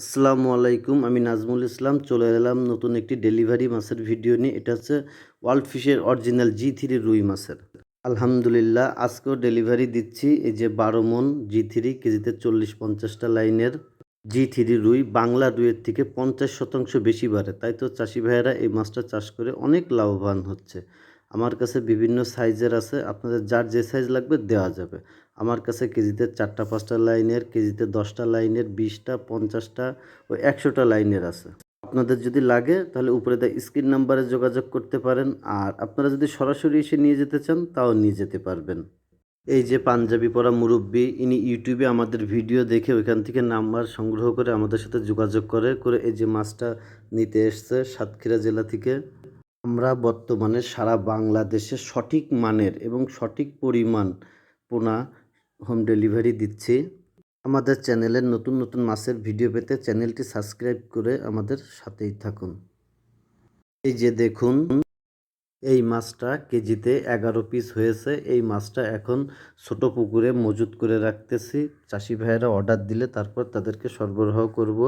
আসসালামু আলাইকুম, আমি নাজমুল ইসলাম। চলে এলাম নতুন একটি ডেলিভারি মাছের ভিডিও নিয়ে। এটা হচ্ছে ওয়ার্ল্ড ফিশের অরিজিনাল জি থ্রি রুই মাছের। আলহামদুলিল্লাহ, আজকেও ডেলিভারি দিচ্ছি এই যে বারো মন জি থ্রি, কেজিতে চল্লিশ পঞ্চাশটা লাইনের জি থ্রি রুই। বাংলা রুইয়ের থেকে পঞ্চাশ শতাংশ বেশি বাড়ে। তাই তো চাষি ভাইয়েরা এই মাছটা চাষ করে অনেক লাভবান হচ্ছে। আমার কাছে বিভিন্ন সাইজের আছে, আপনাদের যার যে সাইজ লাগবে দেওয়া যাবে। আমার কাছে কেজিতে চারটা, পাঁচটা লাইনের, কেজিতে দশটা লাইনের, বিশটা, পঞ্চাশটা ও একশোটা লাইনের আছে। আপনাদের যদি লাগে, তাহলে উপরে দেওয়া স্ক্রিন নাম্বারে যোগাযোগ করতে পারেন, আর আপনারা যদি সরাসরি এসে নিয়ে যেতে চান, তাও নিয়ে যেতে পারবেন। এই যে পাঞ্জাবি পরা মুরব্বী, ইনি ইউটিউবে আমাদের ভিডিও দেখে ওইখান থেকে নাম্বার সংগ্রহ করে আমাদের সাথে যোগাযোগ করে করে এই যে মাছটা নিতে এসছে সাতক্ষীরা জেলা থেকে। আমরা বর্তমানে সারা বাংলাদেশে সঠিক মানের এবং সঠিক পরিমাণ পোনা হোম ডেলিভারি দিচ্ছি। আমাদের চ্যানেলের নতুন নতুন মাছের ভিডিও পেতে চ্যানেলটি সাবস্ক্রাইব করে আমাদের সাথেই থাকুন। এই যে দেখুন, এই মাছটা কেজিতে এগারো পিস হয়েছে। এই মাছটা এখন ছোট পুকুরে মজুত করে রাখতেছি। চাষি ভাইয়েরা অর্ডার দিলে তারপর তাদেরকে সরবরাহ করব।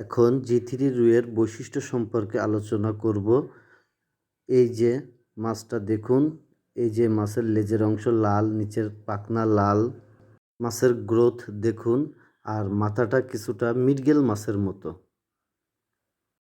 এখন জি থ্রি রুইয়ের বৈশিষ্ট্য সম্পর্কে আলোচনা করব। এই যে মাছটা দেখুন, এই যে মাছের লেজের অংশ লাল, নিচের পাখনা লাল। মাছের গ্রোথ দেখুন, আর মাথাটা কিছুটা মির্গেল মাছের মতো।